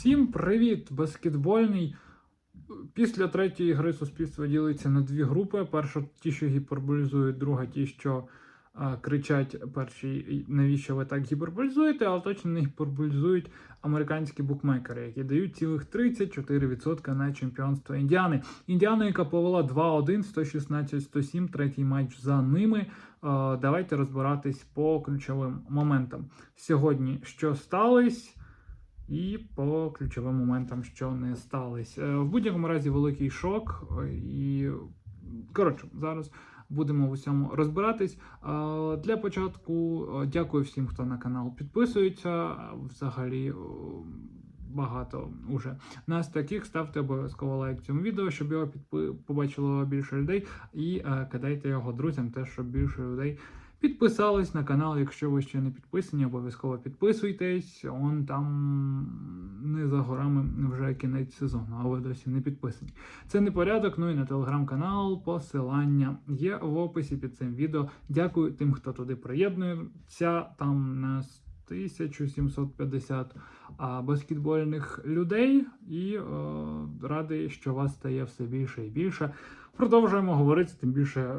Всім привіт! Баскетбольний. Після третьої гри суспільство ділиться на дві групи. Перша ті, що гіперболізують, друга ті, що а, кричать перші, навіщо ви так гіперболізуєте, але точно не гіперболізують американські букмекери, які дають цілих 34% на чемпіонство Індіани. Індіана, яка повела 2-1, 116-107, третій матч за ними. А, давайте розбиратись по ключовим моментам. Сьогодні що сталося? І по ключовим моментам, що не сталося. Е, В будь-якому разі великий шок. е, І коротше, зараз будемо в усьому розбиратись. Для початку е, дякую всім, хто на канал підписується. Взагалі. Багато уже нас таких ставте обов'язково лайк цьому відео, щоб його підпи... побачило більше людей, і е, кидайте його друзям, теж щоб більше людей Підписались на канал, якщо ви ще не підписані, обов'язково підписуйтесь. Он там не за горами вже кінець сезону, а ви досі не підписані. Це не порядок. Ну і на телеграм-канал. Посилання є в описі під цим відео. Дякую тим, хто туди приєднується. Там нас 1750 а, баскетбольних людей, і е, радий, що вас стає все більше і більше. Продовжуємо говорити, тим більше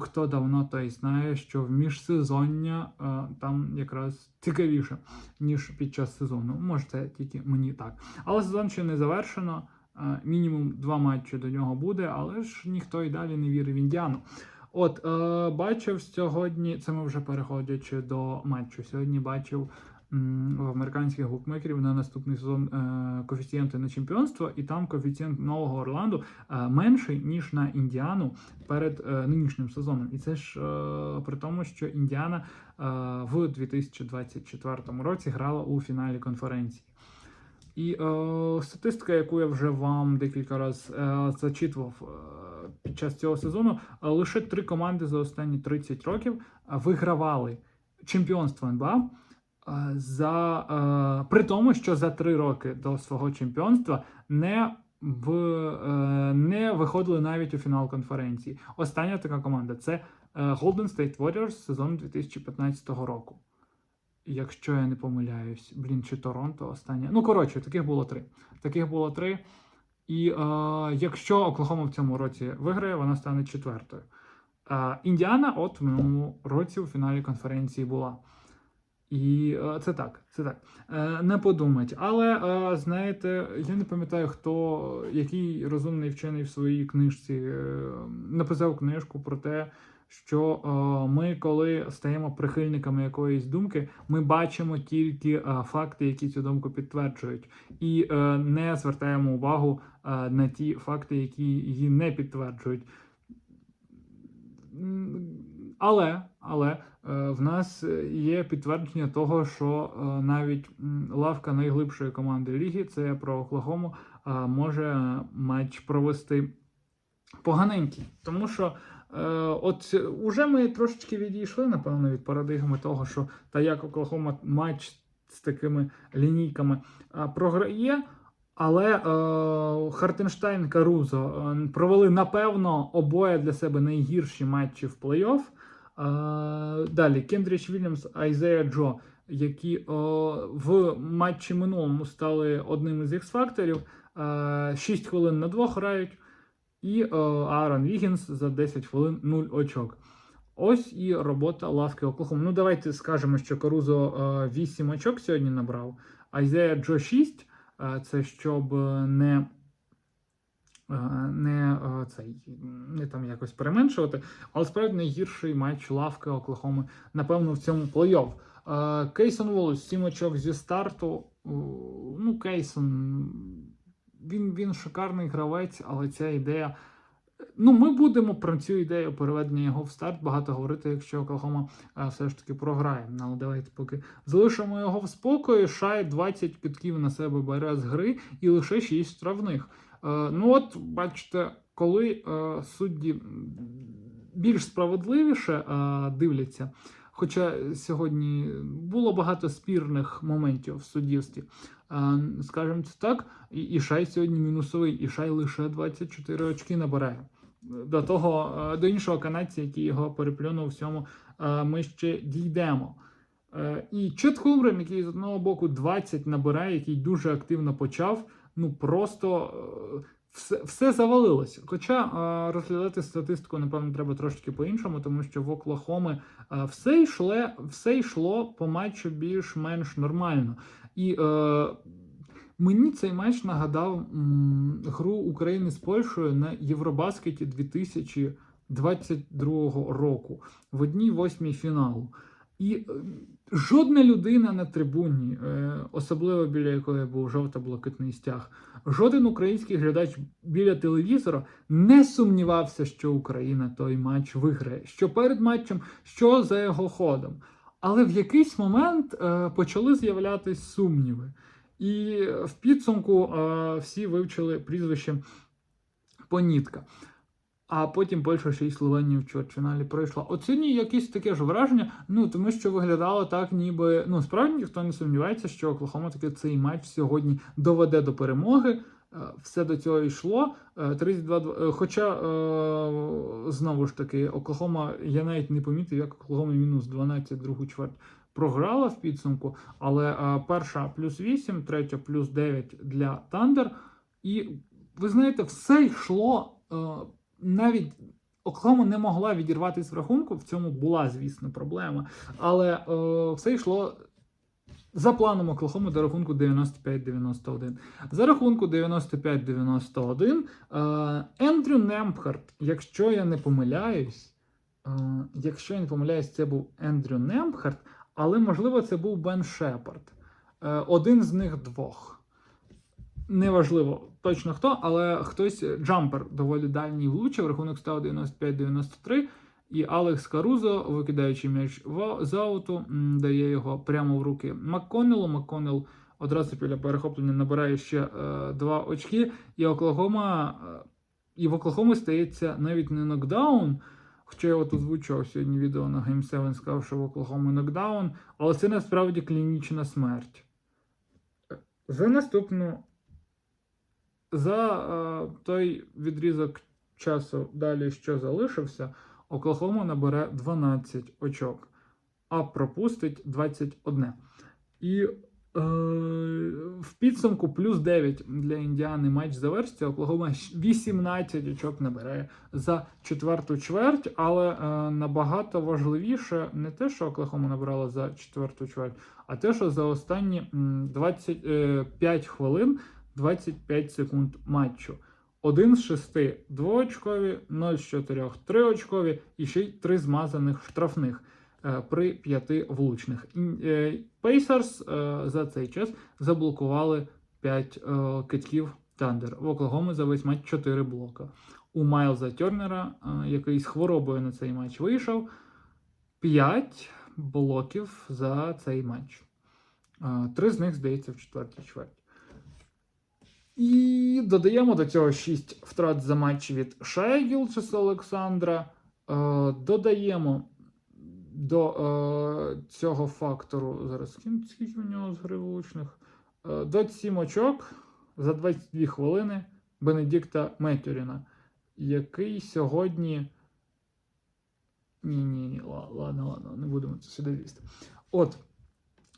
хто давно той знає, що в міжсезоння е, там якраз цікавіше, ніж під час сезону. Може, це тільки мені так. Але сезон ще не завершено. е, Мінімум два матчі до нього буде, але ж ніхто і далі не вірить в індіану. От, е, бачив сьогодні, це ми вже переходячи до матчу. Сьогодні бачив м, в американських букмекерів на наступний сезон е, коефіцієнти на чемпіонство, і там коефіцієнт нового Орланду е, менший, ніж на Індіану перед е, нинішнім сезоном. І це ж е, при тому, що Індіана е, в 2024 році грала у фіналі конференції. І е, статистика, яку я вже вам декілька разів е, зачитував е, під час цього сезону, е, лише три команди за останні 30 років е, вигравали чемпіонство НБА. е, За е, при тому, що за три роки до свого чемпіонства не в е, не виходили навіть у фінал конференції. Остання така команда це е, Golden State Warriors сезон 2015 року. Якщо я не помиляюсь, блін, чи Торонто останнє. Ну, коротше, таких було три. Таких було три. І е, якщо Оклахома в цьому році виграє, вона стане четвертою. Е, Індіана, от в минулому році у фіналі конференції була. І е, це так, це так. Е, не подумать. Але е, знаєте, я не пам'ятаю, хто, який розумний вчений в своїй книжці е, написав книжку про те, що е, ми, коли стаємо прихильниками якоїсь думки, ми бачимо тільки е, факти, які цю думку підтверджують, і е, не звертаємо увагу на ті факти, які її не підтверджують. Але, але в нас є підтвердження того, що навіть лавка найглибшої команди ліги, це про Оклахому, може матч провести поганенький. Тому що от уже ми трошечки відійшли, напевно, від парадигми того, що та як Оклахома матч з такими лінійками е, програє. Але е, Хартенштайн Карузо е, провели, напевно, обоє для себе найгірші матчі в плей-офф. Е, далі Кендріч Вільямс, Айзея Джо, які е, в матчі минулому стали одним із X-факторів. Е, 6 хвилин на двох грають. І е, Аарон Вігінс за 10 хвилин 0 очок. Ось і робота лавки Оклахоми. Ну, давайте скажемо, що Карузо е, 8 очок сьогодні набрав, Айзея Джо 6. Е, Це щоб не, е, не, е, цей, не там якось переменшувати. Але справді найгірший матч лавки Оклахоми, напевно, в цьому плей-офф. Е, Кейсон Волос 7 очок зі старту. Ну, Кейсон, він, він шикарний гравець, але ця ідея. Ну, ми будемо про цю ідею переведення його в старт багато говорити, якщо Оклахома е, все ж таки програє. Ну, Але давайте поки залишимо його в спокої. Шай 20 китків на себе бере з гри і лише 6 штрафних. Е, Ну от, бачите, коли е, судді більш справедливіше е, дивляться. Хоча сьогодні було багато спірних моментів в суддівстві, скажімо це так, і, Шай сьогодні мінусовий, і Шай лише 24 очки набирає. До того, е, до іншого канадця, який його переплюнув всьому, е, ми ще дійдемо. Е, І Чет Холмгрен, який з одного боку 20 набирає, який дуже активно почав, ну просто все, все завалилось. Хоча розглядати статистику, напевно, треба трошки по-іншому, тому що в Оклахоми все йшло, все йшло по матчу більш-менш нормально. І е, мені цей матч нагадав м, гру України з Польщею на Євробаскеті 2022 року в одній восьмій фіналу. І е, жодна людина на трибуні, е, особливо біля якої був жовто-блакитний стяг, жоден український глядач біля телевізора не сумнівався, що Україна той матч виграє, що перед матчем, що за його ходом. Але в якийсь момент е, почали з'являтися сумніви. І в підсумку е, всі вивчили прізвище Понітка. А потім Польща ще й Словенію в чвертьфіналі пройшла. От сьогодні якесь таке ж враження, ну тому що виглядало так, ніби ну справді ніхто не сумнівається, що Оклахома таки цей матч сьогодні доведе до перемоги. Е, Все до цього йшло. Е, 32-2. Е, Хоча е, знову ж таки, Оклахома, я навіть не помітив, як Оклахома мінус 12 другу чверть програла в підсумку. Але е, перша плюс 8, третя плюс 9 для Тандер. І ви знаєте, все йшло. Е, навіть Оклахома не могла відірватися в рахунку. В цьому була, звісно, проблема. Але е, все йшло за планом Оклахоми до рахунку 95-91. За рахунку 95-91 е, Ендрю Немпхарт, якщо я не помиляюсь, е, якщо я не помиляюсь, це був Ендрю Немпхарт, але можливо це був Бен Шепард. Е, один з них двох. Неважливо точно хто, але хтось джампер доволі дальній влучив, рахунок став 95-93. І Алекс Карузо, викидаючи м'яч з ауту, дає його прямо в руки Макконелу. Макконел одразу після перехоплення набирає ще е, два очки. І Оклахома, е, і в Оклахомі стається навіть не нокдаун. Хоча я от озвучував сьогодні відео на Game 7, сказав, що в Оклахомі нокдаун, але це насправді клінічна смерть. За наступну за е, той відрізок часу далі, що залишився, Оклахома набере 12 очок, а пропустить 21. І е, в підсумку плюс 9 для Індіани матч завершиться. Оклахома 18 очок набере за четверту чверть, але е, набагато важливіше не те, що Оклахома набрала за четверту чверть, а те, що за останні 25 хвилин 25 секунд матчу. Один з шести двоочкові, 0 з 4 триочкові і ще й три змазаних штрафних е, при п'яти влучних. Пейсерс за цей час заблокували 5 е, китків Тандер. В Оклахомі за весь матч 4 блока. У Майлза Тернера, е, який з хворобою на цей матч вийшов, 5 блоків за цей матч. Три з них, здається, в четвертій чверті. І додаємо до цього 6 втрат за матч від Шая Гілчеса Олександра. Е, додаємо до е, цього фактору. Зараз скільки у нього з гри влучних? Е, 27 очок за 22 хвилини Бенедикта Метюріна, який сьогодні. Ні, ні, ладно, ладно, не будемо це сюди лізти. От,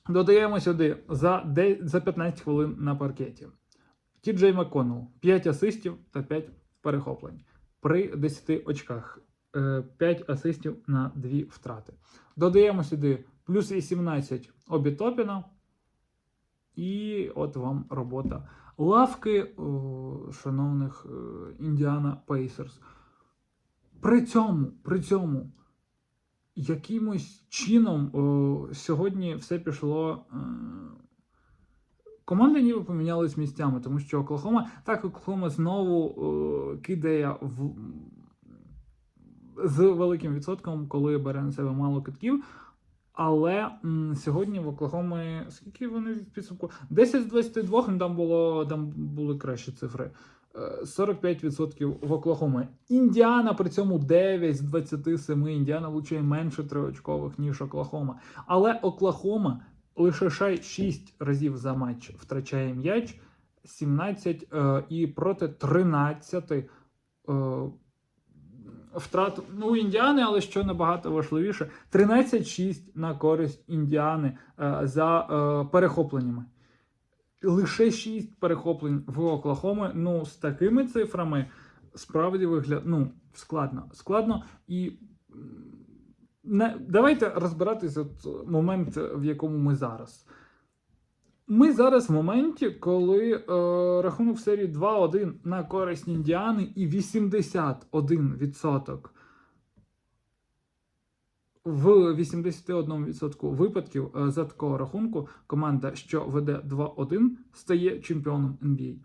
додаємо сюди за 15 хвилин на паркеті. Ті Джей Макконнелл 5 асистів та 5 перехоплень при 10 очках. 5 асистів на 2 втрати. Додаємо сюди плюс 18 Обі Топіна. І от вам робота лавки о, шановних Індіана Пейсерс. При цьому, при цьому, якимось чином о, сьогодні все пішло. Е, Команди ніби помінялись місцями, тому що Оклахома, так, Оклахома знову е, кидає в, з великим відсотком, коли бере на себе мало китків. Але м, сьогодні в Оклахомі, скільки вони в підсумку? 10 з 22, ну, там, було, там були кращі цифри. Е, 45% в Оклахомі. Індіана при цьому 9 з 27. Індіана влучає менше триочкових, ніж Оклахома. Але Оклахома лише шай 6 разів за матч втрачає м'яч, 17 е, і проти 13 е, втрату ну, Індіани, але що набагато важливіше, 13-6 на користь Індіани е, за перехопленнями. Лише 6 перехоплень в Оклахоми. Ну, з такими цифрами справді вигляд, ну, складно. Складно і. Не, давайте розбиратися от момент, в якому ми зараз. Ми зараз в моменті, коли е, рахунок в серії 2-1 на користь Індіани і 81% в 81% випадків е, за такого рахунку команда, що веде 2-1, стає чемпіоном NBA.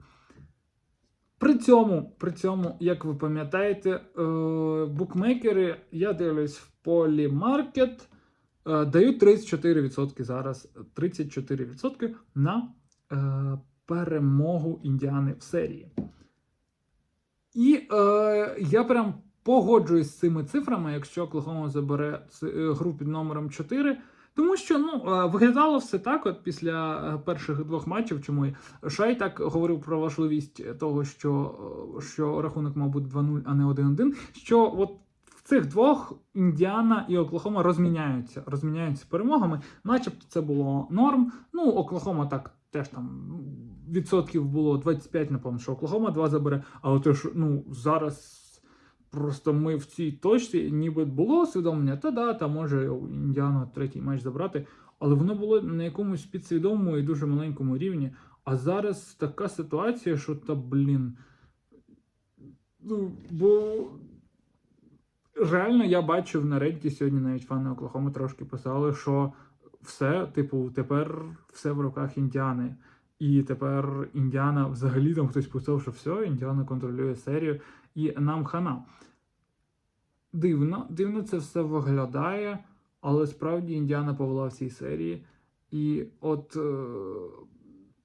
При цьому, при цьому, як ви пам'ятаєте, е, букмекери, я дивлюсь в полі маркет, е, дають 34% зараз. 34% на е, перемогу індіани в серії. І е, я прям погоджуюсь з цими цифрами, якщо Оклахома забере гру під номером 4. Тому що ну, е, виглядало все так, от після е, перших двох матчів, чому Шай так говорив про важливість того, що, е, що рахунок мав бути 2-0, а не 1-1, що от в цих двох Індіана і Оклахома розміняються, розміняються перемогами, начебто це було норм. Ну, Оклахома так теж там відсотків було 25, напевно, що Оклахома 2 забере, але то ж, ну, зараз. Просто ми в цій точці, ніби було усвідомлення, та да, та може у Індіану третій матч забрати, але воно було на якомусь підсвідомому і дуже маленькому рівні. А зараз така ситуація, що та блін. Ну, бо реально я бачив на Reddit сьогодні навіть фани Оклахоми трошки писали, що все, типу, тепер все в руках Індіани. І тепер Індіана взагалі там хтось писав, що все, Індіана контролює серію, і нам хана. Дивно, дивно це все виглядає, але справді Індіана повела в цій серії. І от е,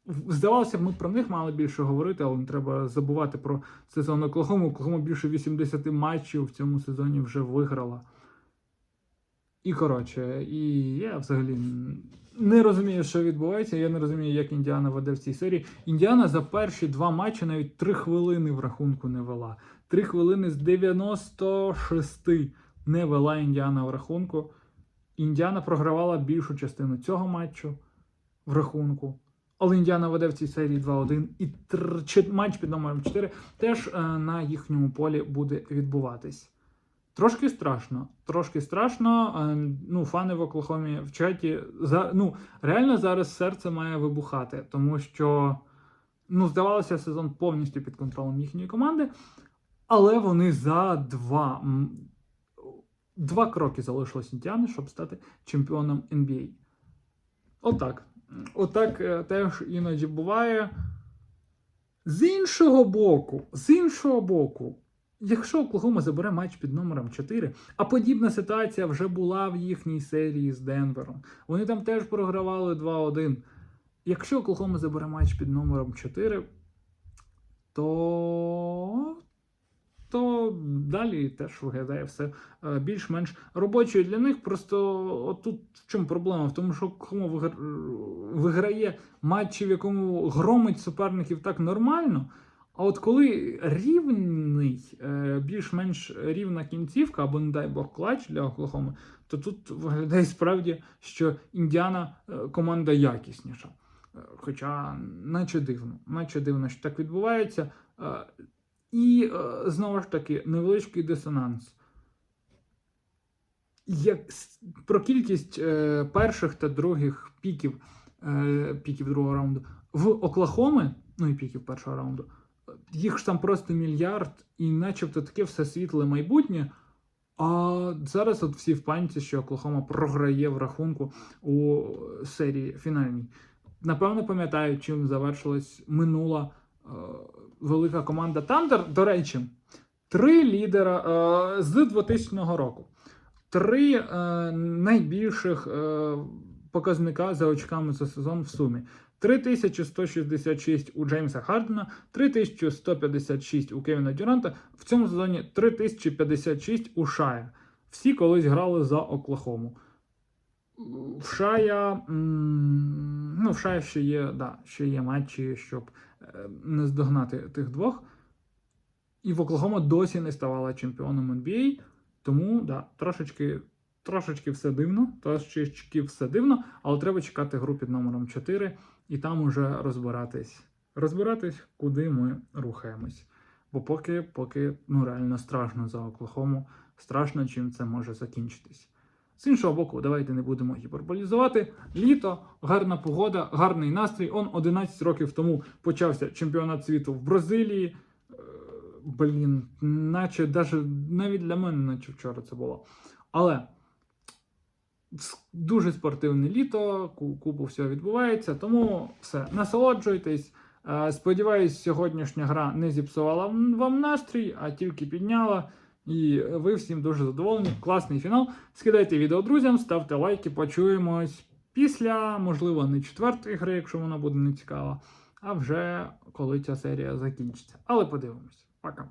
здавалося б, ми про них мали більше говорити, але не треба забувати про сезон Оклахому. Оклахома більше 80 матчів в цьому сезоні вже виграла. І коротше, і я взагалі не розумію, що відбувається. Я не розумію, як Індіана веде в цій серії. Індіана за перші два матчі навіть три хвилини в рахунку не вела. Три хвилини з 96 не вела Індіана в рахунку. Індіана програвала більшу частину цього матчу в рахунку. Але Індіана веде в цій серії 2-1. І матч під номером 4 теж е, на їхньому полі буде відбуватись. Трошки страшно. Трошки страшно. Е, Ну, фани в Оклахомі в чаті. За, ну, реально зараз серце має вибухати, тому що ну, здавалося, сезон повністю під контролем їхньої команди. Але вони за два, два кроки залишилось Індіани, щоб стати чемпіоном NBA. Отак. Отак е, теж іноді буває. З іншого боку, з іншого боку, якщо Оклахома забере матч під номером 4, а подібна ситуація вже була в їхній серії з Денвером. Вони там теж програвали 2-1. Якщо Оклахома забере матч під номером 4, то. То далі теж виглядає все е, більш-менш робочою для них. Просто отут в чому проблема? В тому, що Оклахома виграє матчі, в якому громить суперників так нормально. А от коли рівний, е, більш-менш рівна кінцівка, або, не дай Бог, клач для Оклахоми, то тут виглядає справді, що Індіана е, команда якісніша. Е, Хоча, наче дивно, наче дивно, що так відбувається. І знову ж таки, невеличкий дисонанс. Як про кількість перших та других піків, піків другого раунду в Оклахоми, ну і піків першого раунду, їх ж там просто мільярд, і начебто таке все світле майбутнє. А зараз от всі в паніці, що Оклахома програє в рахунку у серії фінальній. Напевно, пам'ятають, чим завершилась минула е, велика команда Тандер. До речі, три лідера е, з 2000 року. Три е, найбільших е, показника за очками за сезон в сумі. 3166 у Джеймса Хардена, 3156 у Кевіна Дюранта. В цьому сезоні 3056 у Шая. Всі колись грали за Оклахому. В Шая, ну, в Шая ще є, да, ще є матчі, щоб е, не здогнати тих двох. І в Оклахома досі не ставала чемпіоном NBA. Тому да, трошечки, трошечки все дивно, трошечки все дивно, але треба чекати гру під номером 4 і там уже розбиратись. Розбиратись, куди ми рухаємось. Бо поки, поки ну реально страшно за Оклахому, страшно, чим це може закінчитись. З іншого боку, давайте не будемо гіперболізувати. Літо, гарна погода, гарний настрій. Он 11 років тому почався чемпіонат світу в Бразилії. Е, Блін, наче навіть для мене, наче вчора це було. Але дуже спортивне літо, купу всього відбувається, тому все, насолоджуйтесь. Е, Сподіваюсь, сьогоднішня гра не зіпсувала вам настрій, а тільки підняла. І ви всім дуже задоволені. Класний фінал. Скидайте відео друзям, ставте лайки, почуємось після, можливо, не четвертої гри, якщо вона буде не цікава, а вже коли ця серія закінчиться. Але подивимось. Пока.